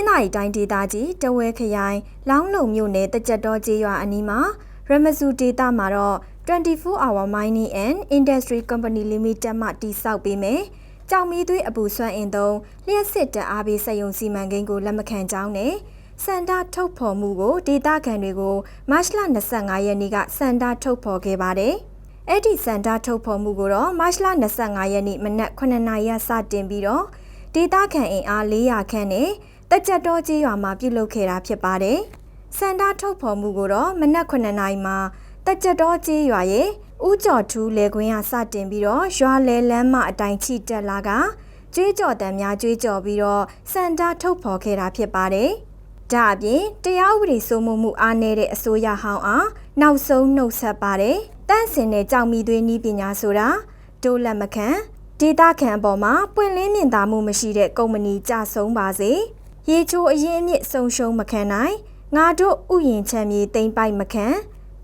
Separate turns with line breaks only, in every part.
နင်္သာရီတိုင်းဒေသကြီးတဝဲခရိုင်လောင်းလုံမြို့နယ်တကြက်တော်ကျေးရွာအနီးမှာရမဇူဒေတာမှာတော့24 hour mining and industry company limited မှတည်ဆောက်ပေးမယ်။ကြောင်မီသွေးအပူဆွမ်းအင်သုံးလျှက်စစ်တအားပေးစက်ရုံစီမံကိန်းကိုလက်မခံကြောင်းနဲ့စန္ဒထုတ်ဖော်မှုကိုဒေတာခံတွေကိုမတ်လ25ရက်နေ့ကစန္ဒထုတ်ဖော်ခဲ့ပါတယ်။အဲ့ဒီစန္ဒထုတ်ဖော်မှုကိုတော့မတ်လ25ရက်နေ့မနက်9:00နာရီစတင်ပြီးတော့ဒေတာခံအင်အား400ခန့်နဲ့ တက်ကြက်တော်ကြီးရွာမှာပြုလုပ်ခဲ့တာဖြစ်ပါတယ်။စန္ဒထုတ်ဖော်မှုကိုတော့မနက်9:00နာရီမှာတက်ကြက်တော်ကြီးရွာရဲ့ဥကြော်ထူးလေကွင်းကစတင်ပြီးတော့ရွာလေလမ်းမအတိုင်းချိတက်လာကကျွေးကြော်တံများကျွေးကြော်ပြီးတော့စန္ဒထုတ်ဖော်ခဲ့တာဖြစ်ပါတယ်။ဒါအပြင်တရားဥပဒေစိုးမိုးမှုအားနည်းတဲ့အစိုးရဟောင်းအားနောက်ဆုံးနှုတ်ဆက်ပါတယ်။တန့်စင်တဲ့ကြောင်မီသွေးနီးပညာဆိုတာဒိုးလက်မခံဒေတာခံအပေါ်မှာပွင့်လင်းမြင်သာမှုမရှိတဲ့ကုမ္ပဏီကြဆုံးပါစေ။ ရေချိုးအရင်အမြင့်ဆုံးရှုံးမခံနိုင်ငါတို့ဥယျင်ချမ်းမြေတိမ့်ပိုက်မခံ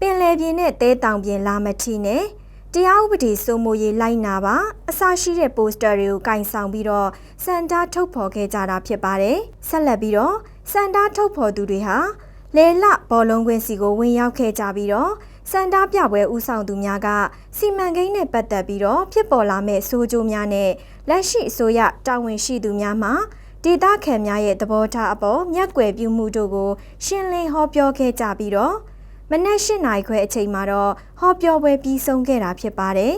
ပင်လယ်ပြင်နဲ့တဲတောင်ပြင်လာမထီနဲ့တရားဥပဒေစိုးမိုးရေးလိုက်နာပါအစရှိတဲ့ပိုစတာတွေကိုကင်ဆောင်ပြီးတော့စန္ဒာထုတ်ဖော်ခဲ့ကြတာဖြစ်ပါတယ်ဆက်လက်ပြီးတော့စန္ဒာထုတ်ဖော်သူတွေဟာလေလဘောလုံးကွင်းစီကိုဝင်ရောက်ခဲ့ကြပြီးတော့စန္ဒာပြပွဲဦးဆောင်သူများကစီမံကိန်းနဲ့ပတ်သက်ပြီးတော့ဖြစ်ပေါ်လာမဲ့ဆိုးကျိုးများနဲ့လက်ရှိအစိုးရတာဝန်ရှိသူများမှ ဒေသခံများရဲ့သဘောထားအပေါ်မျက်ကွယ်ပြုမှုတို့ကို ရှင်းလင်းဟောပြောခဲ့ကြပြီးတော့မနက်၈နာရီခွဲအချိန်မှာတော့ဟောပြောပွဲပြီးဆုံးခဲ့တာဖြစ်ပါတယ်။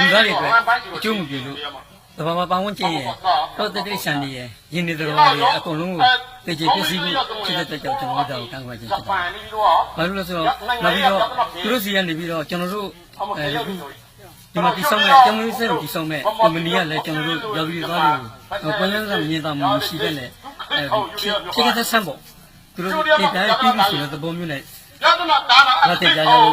လူသားတွေအတွက်အကျိုးမပြုလို့သဘာဝပတ်ဝန်းကျင်ရဲ့တော့တတိရှန်တွေရဲ့ရင်းနေတော်တွေရဲ့အကုန်လုံးကိုတည်ကြည်ပစ္စည်းမှုဖြစ်တဲ့အတွက်ကြောင့်ကျွန်တော်တို့ဒါကိုကန့်ကွက်ခြင်းဖြစ်ပါတယ်။ဘာလို့လဲဆိုတော့နောက်ပြီးတော့သူတို့စီကနေပြီးတော့ကျွန်တော်တို့အဲ ဒီမှာတိဆောင်မဲ့ကျွန်တော်တို့စိတ်ကိုတိဆောင်မဲ့ကုမ္ပဏီကလည်းကျွန်တော်တို့ရောက်ပြီးသွားလို့ပွင့်လင်းစွာမြင်သာမှုရှိတဲ့နဲ့အဲဒီဖြစ်ခဲ့တဲ့ဆံပေါ့သူတို့တင်ပြပြီးပြီဆိုတဲ့သဘောမျိုးနဲ့လာတက်ကြကြလို့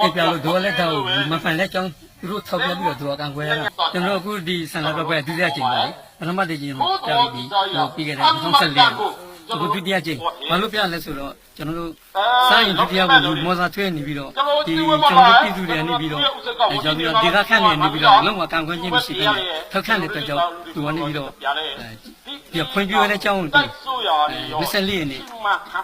ပြပြလို့ဒိုလည်းတော့မဖန်လက်ကြောင်းသူတို့ထောက်ပြပြီးတော့ဒိုကံခွဲရတာကျွန်တော်အခုဒီဆန္ဒတော့ပဲဒုတိယချိန်ပါလေပထမတစ်ချိန်မှာကြာပြီဟိုပြီးခဲ့တဲ့2014 အခုဒုတိယချိန်ဘာလို့ပြလဲဆိုတော့ကျွန်တော်တို့စာရင်ဒုတိယကိုမောစာထွေးနေပြီးတော့ဒီကျွန်တော်တို့ပြည်သူတွေနေပြီးတော့အဲကြောင့်ပြီးတော့ဒေသခန့်နေနေပြီးတော့လုံးဝကံခွင့်ခြင်းမရှိဘဲနဲ့ထောက်ခန့်တဲ့ကြောင့်သူကနေပြီးတော့ဒီဖွင့်ပြရတဲ့အကြောင်းကိုမစလေးနေ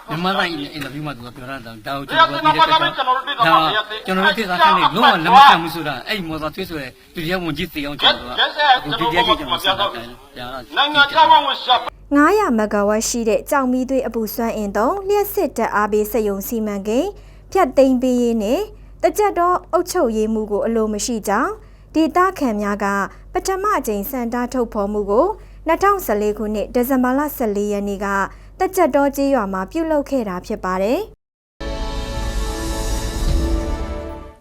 မြန်မာတိုင်းအင်တာဗျူးမှာသူကပြောတာတော့ဒါကိုကျွန်တော်ပြောတဲ့ကြောင့်ဒါကျွန်တော်တို့ဒေသခန့်နေလုံးဝလက်မခံဘူးဆိုတာအဲ့ဒီမောစာထွေးဆိုတဲ့ဒုတိယဝန်ကြီးစီအောင်ကျွန်တော်ကအခုဒုတိယချိန်ကျွန်တော်ဆက်တာပြန်လာ
နိုင်ငံခြားဝန်ရှာ
900မဂါဝတ်ရှိတဲ့ကြောင်မီသွေးအပူစွမ်းအင်သုံးလျှက်စစ်တပ်အားပေးစက်ရုံစီမံကိန်းဖြတ်သိမ်းပေးရေးနဲ့တကြက်တော့အုပ်ချုပ်ရေးမှုကိုအလိုမရှိကြောင်းဒေတာခံများကပထမအကြိမ်စံတာထုတ်ဖော်မှုကို2014ခုနှစ်ဒီဇင်ဘာလ14ရက်နေ့ကတကြက်တော်ကျေးရွာမှာပြုလုပ်ခဲ့တာဖြစ်ပါတယ်။